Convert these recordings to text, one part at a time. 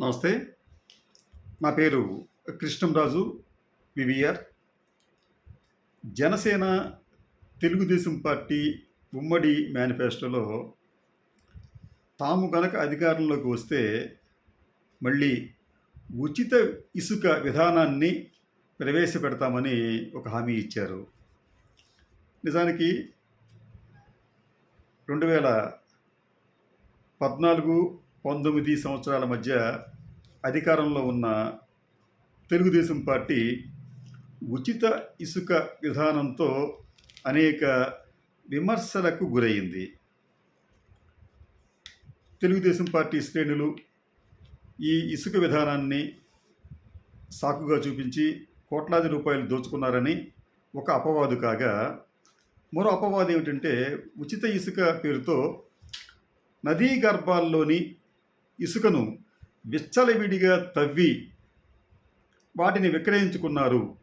నమస్తే. నా పేరు కృష్ణంరాజు వివిఆర్. జనసేన తెలుగుదేశం పార్టీ ఉమ్మడి మేనిఫెస్టోలో తాము కనుక అధికారంలోకి వస్తే మళ్ళీ ఉచిత ఇసుక విధానాన్ని ప్రవేశపెడతామని ఒక హామీ ఇచ్చారు. నిజానికి రెండు వేల పద్నాలుగు పంతొమ్మిది సంవత్సరాల మధ్య అధికారంలో ఉన్న తెలుగుదేశం పార్టీ ఉచిత ఇసుక విధానంతో అనేక విమర్శలకు గురైంది. తెలుగుదేశం పార్టీ శ్రేణులు ఈ ఇసుక విధానాన్ని సాకుగా చూపించి కోట్లాది రూపాయలు దోచుకున్నారని ఒక అపవాదు కాగా మరో అపవాదు ఏమిటంటే ఉచిత ఇసుక పేరుతో నదీ గర్భాల్లోని ఇసుకను విచ్చలవిడిగా తవ్వి వాటిని విక్రయించుకున్నారు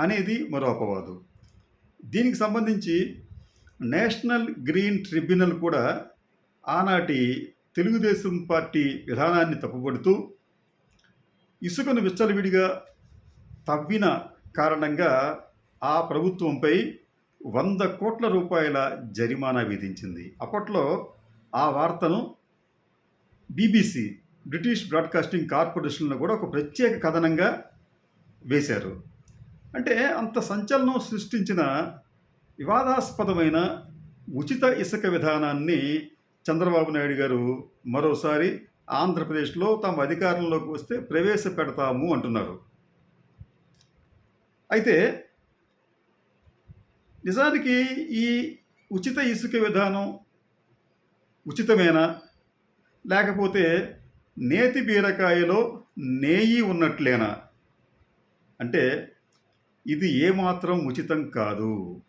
అనేది మరో అపవాదు. దీనికి సంబంధించి నేషనల్ గ్రీన్ ట్రిబ్యునల్ కూడా ఆనాటి తెలుగుదేశం పార్టీ విధానాన్ని తప్పుపడుతూ ఇసుకను విచ్చలవిడిగా తవ్విన కారణంగా ఆ ప్రభుత్వంపై వంద కోట్ల రూపాయల జరిమానా విధించింది. అప్పట్లో ఆ వార్తను బీబీసీ బ్రిటిష్ బ్రాడ్కాస్టింగ్ కార్పొరేషన్లో కూడా ఒక ప్రత్యేక కథనంగా వేశారు. అంటే అంత సంచలనం సృష్టించిన వివాదాస్పదమైన ఉచిత ఇసుక విధానాన్ని చంద్రబాబు నాయుడు గారు మరోసారి ఆంధ్రప్రదేశ్లో తమ అధికారంలోకి వస్తే ప్రవేశపెడతాము అంటున్నారు. అయితే నిజానికి ఈ ఉచిత ఇసుక విధానం ఉచితమేనా? లేకపోతే నేతి బీరకాయలో నేయి ఉన్నట్లేనా? అంటే ఇది ఏమాత్రం ఉచితం కాదు.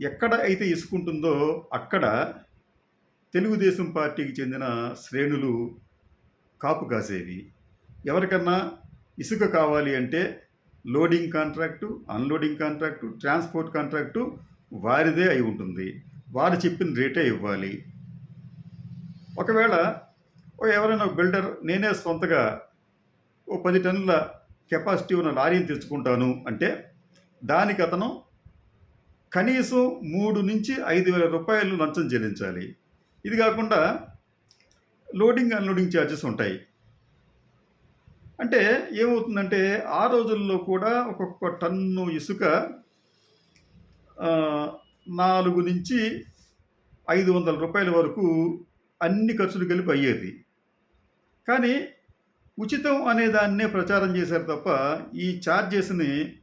ఎక్కడ అయితే ఇసుకుంటుందో అక్కడ తెలుగుదేశం పార్టీకి చెందిన శ్రేణులు కాపు కాసేవి. ఎవరికన్నా ఇసుక కావాలి అంటే loading contract unloading contract transport contract వారిదే అయి ఉంటుంది. వారు చెప్పిన రేటే ఇవ్వాలి. ఒకవేళ ఓ ఎవరైనా బిల్డర్ నేనే సొంతగా ఓ పది టన్నుల కెపాసిటీ ఉన్న లారీని తెచ్చుకుంటాను అంటే దానికి అతను కనీసం మూడు నుంచి ఐదు వేల రూపాయలు లంచం చెల్లించాలి. ఇది కాకుండా లోడింగ్ అన్లోడింగ్ ఛార్జెస్ ఉంటాయి. అంటే ఏమవుతుందంటే ఆ రోజుల్లో కూడా ఒక్కొక్క టన్ను ఇసుక నాలుగు నుంచి ఐదు వందల రూపాయల వరకు అన్ని ఖర్చులు కలిపి అయ్యేది. కానీ ఉచితం అనే దాన్నే ప్రచారం చేశారు తప్ప ఈ ఛార్జెస్ని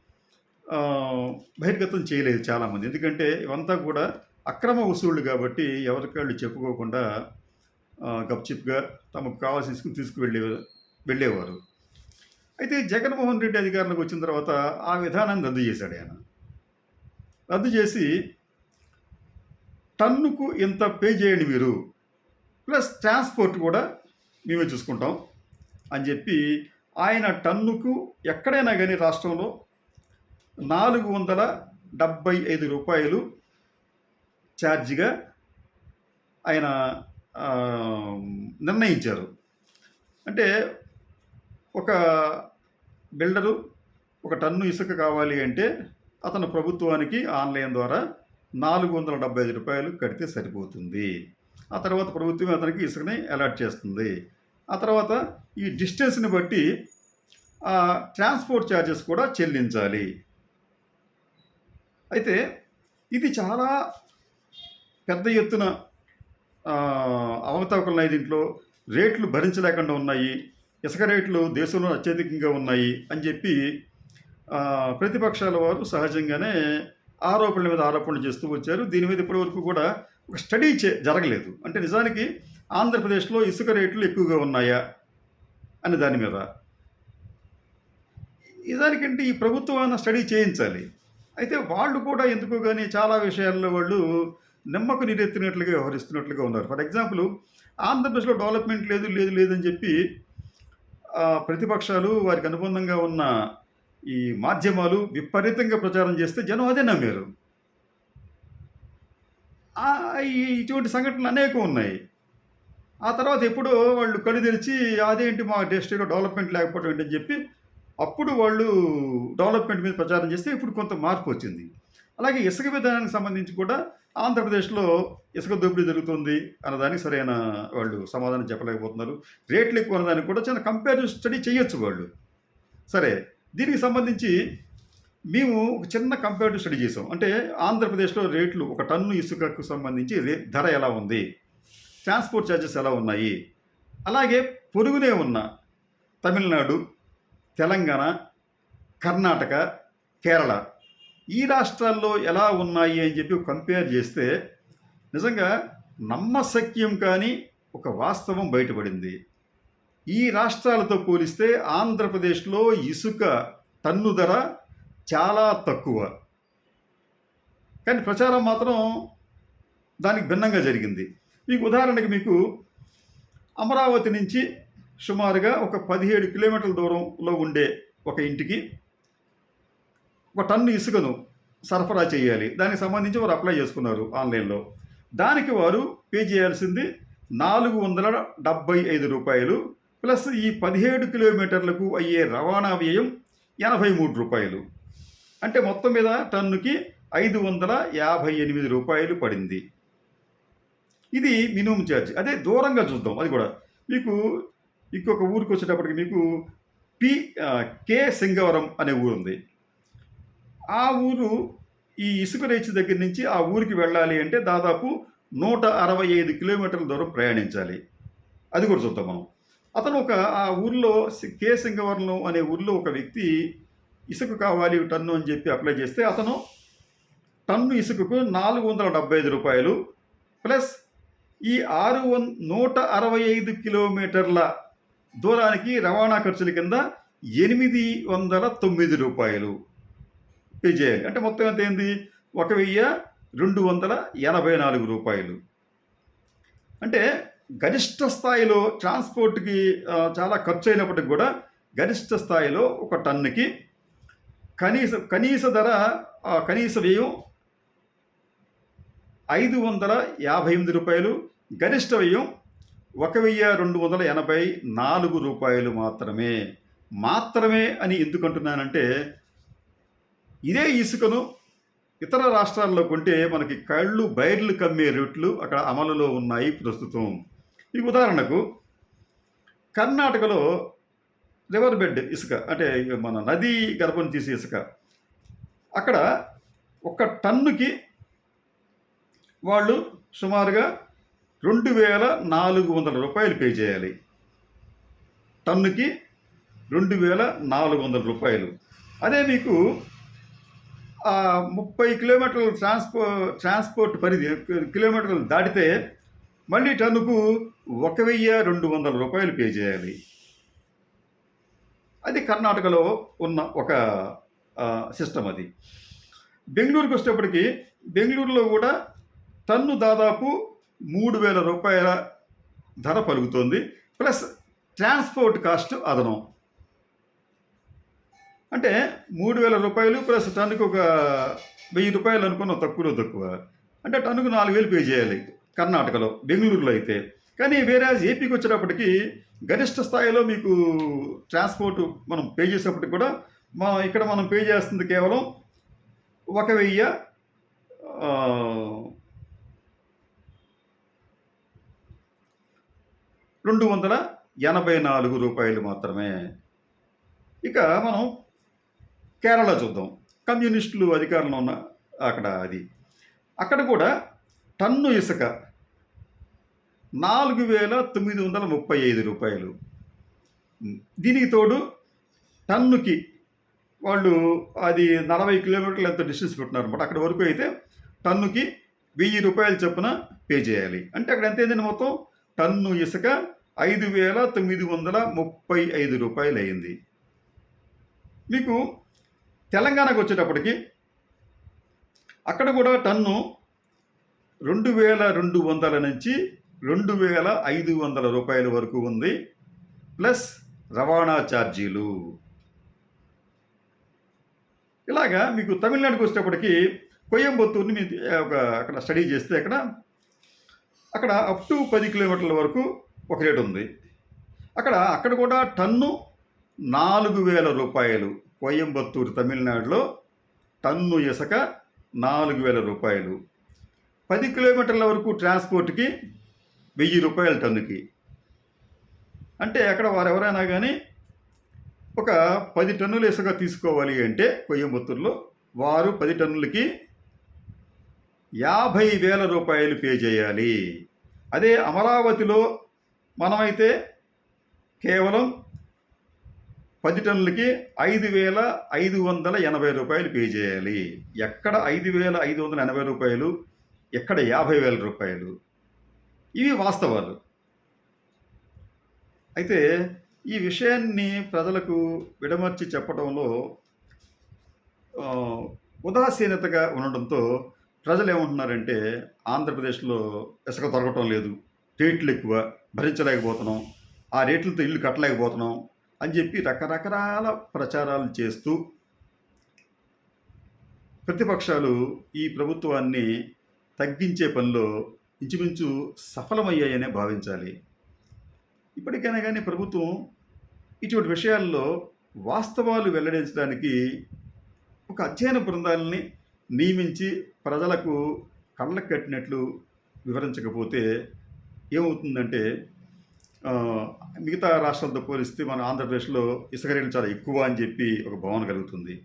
బహిర్గతం చేయలేదు చాలామంది. ఎందుకంటే ఇవంతా కూడా అక్రమ వసూళ్ళు కాబట్టి ఎవరికాళ్ళు చెప్పుకోకుండా గప్చిప్గా తమకు కావాల్సిన తీసుకువెళ్ళే వెళ్ళేవారు. అయితే జగన్మోహన్ రెడ్డి అధికారంలోకి వచ్చిన తర్వాత ఆ విధానాన్ని రద్దు చేశాడు ఆయన. రద్దు చేసి టన్నుకు ఇంత పే చేయండి మీరు. ప్లస్ ట్రాన్స్పోర్ట్ కూడా మేమే చూసుకుంటాం అని చెప్పి ఆయన టన్నుకు ఎక్కడైనా కానీ రాష్ట్రంలో నాలుగు వందల డెబ్బై ఐదు రూపాయలు ఛార్జిగా ఆయన నిర్ణయించారు. అంటే ఒక బిల్డరు ఒక టన్ను ఇసుక కావాలి అంటే అతను ప్రభుత్వానికి ఆన్లైన్ ద్వారా నాలుగు వందల డెబ్బై ఐదు రూపాయలు కడితే సరిపోతుంది. ఆ తర్వాత ప్రభుత్వం అతనికి ఇసుకని అలాట్ చేస్తుంది. ఆ తర్వాత ఈ డిస్టెన్స్ని బట్టి ట్రాన్స్పోర్ట్ ఛార్జెస్ కూడా చెల్లించాలి. అయితే ఇది చాలా పెద్ద ఎత్తున ఆ, దీంట్లో. రేట్లు భరించలేకుండా ఉన్నాయి. ఇసుక రేట్లు దేశంలో అత్యధికంగా ఉన్నాయి అని చెప్పి ప్రతిపక్షాల వారు సహజంగానే ఆరోపణల మీద ఆరోపణలు చేస్తూ వచ్చారు. దీని మీద ఇప్పటివరకు కూడా ఒక స్టడీ చే జరగలేదు. అంటే నిజానికి ఆంధ్రప్రదేశ్లో ఇసుక రేట్లు ఎక్కువగా ఉన్నాయా అనే దాని మీద. నిజానికంటే ఈ ప్రభుత్వాన్ని స్టడీ చేయించాలి. అయితే వాళ్ళు కూడా ఎందుకో కానీ చాలా విషయాల్లో వాళ్ళు నిమ్మకు నీరెత్తినట్లుగా వ్యవహరిస్తున్నట్లుగా ఉన్నారు. ఫర్ ఎగ్జాంపుల్ ఆంధ్రప్రదేశ్లో డెవలప్మెంట్ లేదు లేదు లేదని చెప్పి ప్రతిపక్షాలు వారికి అనుబంధంగా ఉన్న ఈ మాధ్యమాలు విపరీతంగా ప్రచారం చేస్తే జనం అదే నమ్మారు. ఇటువంటి సంఘటనలు అనేకం ఉన్నాయి. ఆ తర్వాత ఎప్పుడో వాళ్ళు కళ్ళు తెరిచి అదేంటి మా డిస్ట్రిక్ట్లో డెవలప్మెంట్ లేకపోవడం ఏంటని చెప్పి అప్పుడు వాళ్ళు డెవలప్మెంట్ మీద ప్రచారం చేస్తే ఇప్పుడు కొంత మార్పు వచ్చింది. అలాగే ఇసుక విధానానికి సంబంధించి కూడా ఆంధ్రప్రదేశ్లో ఇసుక దోపిడీ జరుగుతుంది అన్నదానికి సరైన వాళ్ళు సమాధానం చెప్పలేకపోతున్నారు. రేట్లు ఎక్కువ అన్నదానికి కూడా చిన్న కంపేరిటివ్ స్టడీ చేయొచ్చు వాళ్ళు. సరే దీనికి సంబంధించి మేము ఒక చిన్న కంపేరిటివ్ స్టడీ చేసాం అంటే ఆంధ్రప్రదేశ్లో రేట్లు ఒక టన్ను ఇసుకకు సంబంధించి రే ధర ఎలా ఉంది? ట్రాన్స్పోర్ట్ ఛార్జెస్ ఎలా ఉన్నాయి? అలాగే పొరుగునే ఉన్న తమిళనాడు తెలంగాణ కర్ణాటక కేరళ ఈ రాష్ట్రాల్లో ఎలా ఉన్నాయి అని చెప్పి కంపేర్ చేస్తే నిజంగా నమ్మశక్యం కానీ ఒక వాస్తవం బయటపడింది. ఈ రాష్ట్రాలతో పోలిస్తే ఆంధ్రప్రదేశ్లో ఇసుక టన్ను ధర చాలా తక్కువ. కానీ ప్రచారం మాత్రం దానికి భిన్నంగా జరిగింది. మీకు ఉదాహరణకి మీకు అమరావతి నుంచి సుమారుగా ఒక పదిహేడు కిలోమీటర్ల దూరంలో ఉండే ఒక ఇంటికి ఒక టన్ను ఇసుకను సరఫరా చేయాలి. దానికి సంబంధించి వారు అప్లై చేసుకున్నారు ఆన్లైన్లో. దానికి వారు పే చేయాల్సింది నాలుగు వందల డెబ్బై ఐదు రూపాయలు ప్లస్ ఈ పదిహేడు కిలోమీటర్లకు అయ్యే రవాణా వ్యయం ఎనభై మూడు రూపాయలు. అంటే మొత్తం మీద టన్నుకి ఐదు వందల యాభై ఎనిమిది రూపాయలు పడింది. ఇది మినిమం ఛార్జ్. అదే దూరంగా చూద్దాం అది కూడా. మీకు ఇంకొక ఊరికి వచ్చేటప్పటికి మీకు పి కే సింగవరం అనే ఊరు ఉంది. ఆ ఊరు ఈ ఇసుక రేచి దగ్గర నుంచి ఆ ఊరికి వెళ్ళాలి అంటే దాదాపు నూట అరవై ఐదు కిలోమీటర్ల దూరం ప్రయాణించాలి. అది కూడా చూద్దాం మనం. అతను ఒక ఆ ఊర్లో కే. సింగవరం అనే ఊర్లో ఒక వ్యక్తి ఇసుక కావాలి టన్ను అని చెప్పి అప్లై చేస్తే అతను టన్ను ఇసుకకు నాలుగు వందల డెబ్బై ఐదు రూపాయలు ప్లస్ ఈ ఆరు వన్ నూట అరవై ఐదు కిలోమీటర్ల దూరానికి రవాణా ఖర్చుల కింద ఎనిమిది వందల తొమ్మిది రూపాయలు పే చేయాలి. అంటే మొత్తం ఎంత ఏంది ఒక వెయ్యి రెండు వందల ఎనభై నాలుగు రూపాయలు. అంటే గరిష్ట స్థాయిలో ట్రాన్స్పోర్ట్కి చాలా ఖర్చు అయినప్పటికి కూడా గరిష్ట స్థాయిలో ఒక టన్నుకి కనీస కనీస ధర కనీస వ్యయం ఐదు వందల యాభై ఎనిమిది రూపాయలు గరిష్ట వ్యయం ఒక వెయ్యి రెండు వందల ఎనభై నాలుగు రూపాయలు మాత్రమే. మాత్రమే అని ఎందుకంటున్నానంటే ఇదే ఇసుకను ఇతర రాష్ట్రాల్లో కొంటే మనకి కళ్ళు బయర్లు కమ్మే రేట్లు అక్కడ అమలులో ఉన్నాయి ప్రస్తుతం. ఈ ఉదాహరణకు కర్ణాటకలో రివర్ బెడ్ ఇసుక అంటే మన నదీ గర్భం తీసే ఇసుక అక్కడ ఒక టన్నుకి వాళ్ళు సుమారుగా రెండు వేల నాలుగు వందల రూపాయలు పే చేయాలి. టన్నుకి రెండు వేల నాలుగు వందల రూపాయలు. అదే మీకు ముప్పై కిలోమీటర్ల ట్రాన్స్పో ట్రాన్స్పోర్ట్ పరిధి కిలోమీటర్లు దాటితే మళ్ళీ టన్నుకు ఒక వెయ్యి రెండు వందల రూపాయలు పే చేయాలి. అది కర్ణాటకలో ఉన్న ఒక సిస్టమ్ అది. బెంగళూరుకి వచ్చేటప్పటికి బెంగళూరులో కూడా టన్ను దాదాపు మూడు వేల రూపాయల ధర పలుకుతోంది. ప్లస్ ట్రాన్స్పోర్ట్ కాస్ట్ అదనం. అంటే మూడు వేల రూపాయలు ప్లస్ టన్నుకు ఒక వెయ్యి రూపాయలు అనుకున్న తక్కువలో తక్కువ. అంటే టన్నుకు నాలుగు వేలు పే చేయాలి. కర్ణాటకలో బెంగళూరులో అయితే. కానీ వేరే ఏపీకి వచ్చేటప్పటికి గరిష్ట స్థాయిలో మీకు ట్రాన్స్పోర్ట్ మనం పే చేసేప్పటికి కూడా మా ఇక్కడ మనం పే చేస్తుంది కేవలం ఒక వెయ్యి రెండు వందల ఎనభై నాలుగు రూపాయలు మాత్రమే. ఇక మనం కేరళ చూద్దాం. కమ్యూనిస్టులు అధికారంలో ఉన్న అక్కడ అది. అక్కడ కూడా టన్ను ఇసుక నాలుగు వేల తొమ్మిది వందల ముప్పై ఐదు రూపాయలు. దీనికి తోడు టన్నుకి వాళ్ళు అది నలభై కిలోమీటర్లు ఎంత డిస్టెన్స్ పెట్టినారు అనమాట అక్కడ వరకు అయితే టన్నుకి వెయ్యి రూపాయలు చొప్పున పే చేయాలి. అంటే అక్కడ ఎంత అయిందండి మొత్తం? టన్ను ఇసుక ఐదు వేల తొమ్మిది వందల ముప్పై ఐదు రూపాయలు అయింది మీకు తెలంగాణకు వచ్చేటప్పటికి అక్కడ కూడా టన్ను రెండు వేల రెండు వందల నుంచి రెండు వేల ఐదు వందల రూపాయల వరకు ఉంది ప్లస్ రవాణా ఛార్జీలు. ఇలాగా మీకు తమిళనాడుకు వచ్చేటప్పటికి కొయ్యంబత్తూరుని మీ ఒక అక్కడ స్టడీ చేస్తే అక్కడ అక్కడ అప్ టు పది కిలోమీటర్ల వరకు ఒక రేటు ఉంది. అక్కడ అక్కడ కూడా టన్ను నాలుగు వేల రూపాయలు కోయంబత్తూరు తమిళనాడులో టన్ను ఇసుక నాలుగు వేల రూపాయలు. పది కిలోమీటర్ల వరకు ట్రాన్స్పోర్ట్కి వెయ్యి రూపాయల టన్నుకి. అంటే అక్కడ వారు ఎవరైనా కానీ ఒక పది టన్నుల ఇసుక తీసుకోవాలి అంటే కొయ్యంబత్తూరులో వారు పది టన్నులకి యాభై వేల రూపాయలు పే చేయాలి. అదే అమరావతిలో మనమైతే కేవలం పది టన్నులకి ఐదు వేల ఐదు వందల ఎనభై రూపాయలు పే చేయాలి. ఎక్కడ ఐదు వేల ఐదు వందల ఎనభై రూపాయలు ఎక్కడ యాభై వేల రూపాయలు? ఇవి వాస్తవాలు. అయితే ఈ విషయాన్ని ప్రజలకు విడమర్చి చెప్పడంలో ఉదాసీనతగా ఉండడంతో ప్రజలు ఏమంటున్నారంటే ఆంధ్రప్రదేశ్లో ఇసుక దొరకటం లేదు రేట్లు ఎక్కువ భరించలేకపోతున్నాం ఆ రేట్లతో ఇల్లు కట్టలేకపోతున్నాం అని చెప్పి రకరకాల ప్రచారాలు చేస్తూ ప్రతిపక్షాలు ఈ ప్రభుత్వాన్ని తగ్గించే పనిలో ఇంచుమించు సఫలమయ్యాయనే భావించాలి. ఇప్పటికైనా కానీ ప్రభుత్వం ఇటువంటి విషయాల్లో వాస్తవాలు వెల్లడించడానికి ఒక అధ్యయన బృందాలని నియమించి ప్రజలకు కళ్ళకు కట్టినట్లు వివరించకపోతే ఏమవుతుందంటే మిగతా రాష్ట్రాలతో పోలిస్తే మన ఆంధ్రప్రదేశ్లో ఇసుక రేట్లు చాలా ఎక్కువ అని చెప్పి ఒక భావన కలుగుతుంది.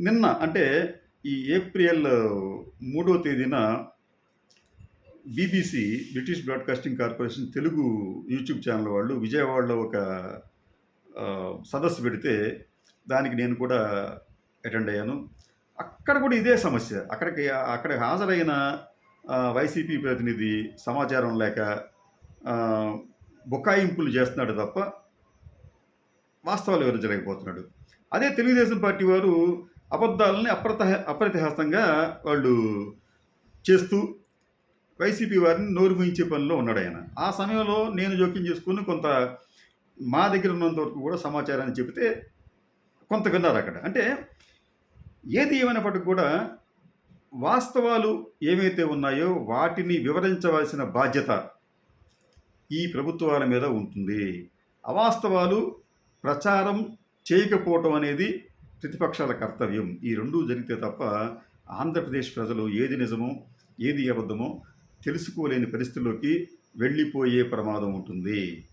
నిన్న అంటే ఈ ఏప్రిల్ మూడో తేదీన BBC British Broadcasting Corporation Telugu YouTube channel వాళ్ళు విజయవాడలో ఒక సదస్సు పెడితే దానికి నేను కూడా అటెండ్ అయ్యాను. అక్కడ కూడా ఇదే సమస్య. అక్కడికి అక్కడ హాజరైన వైసీపీ ప్రతినిధి సమాచారం లేక బుకాయింపులు చేస్తున్నాడు తప్ప వాస్తవాలు వివరించలేకపోతున్నాడు అదే తెలుగుదేశం పార్టీ వారు అబద్ధాలని అప్రత అప్రతిహస్తంగా వాళ్ళు చేస్తూ వైసీపీ వారిని నోరు ముయించే పనిలో ఉన్నాడు ఆయన. ఆ సమయంలో నేను జోక్యం చేసుకుని కొంత మా దగ్గర ఉన్నంత వరకు కూడా సమాచారాన్ని చెబితే కొంత విన్నారు అక్కడ. అంటే ఏది ఏమైనప్పటికీ కూడా వాస్తవాలు ఏమైతే ఉన్నాయో వాటిని వివరించవలసిన బాధ్యత ఈ ప్రభుత్వాల మీద ఉంటుంది. అవాస్తవాలు ప్రచారం చేయకపోవటం అనేది ప్రతిపక్షాల కర్తవ్యం. ఈ రెండూ జరిగితే తప్ప ఆంధ్రప్రదేశ్ ప్రజలు ఏది నిజమో ఏది అబద్ధమో తెలుసుకోలేని పరిస్థితుల్లోకి వెళ్ళిపోయే ప్రమాదం ఉంటుంది.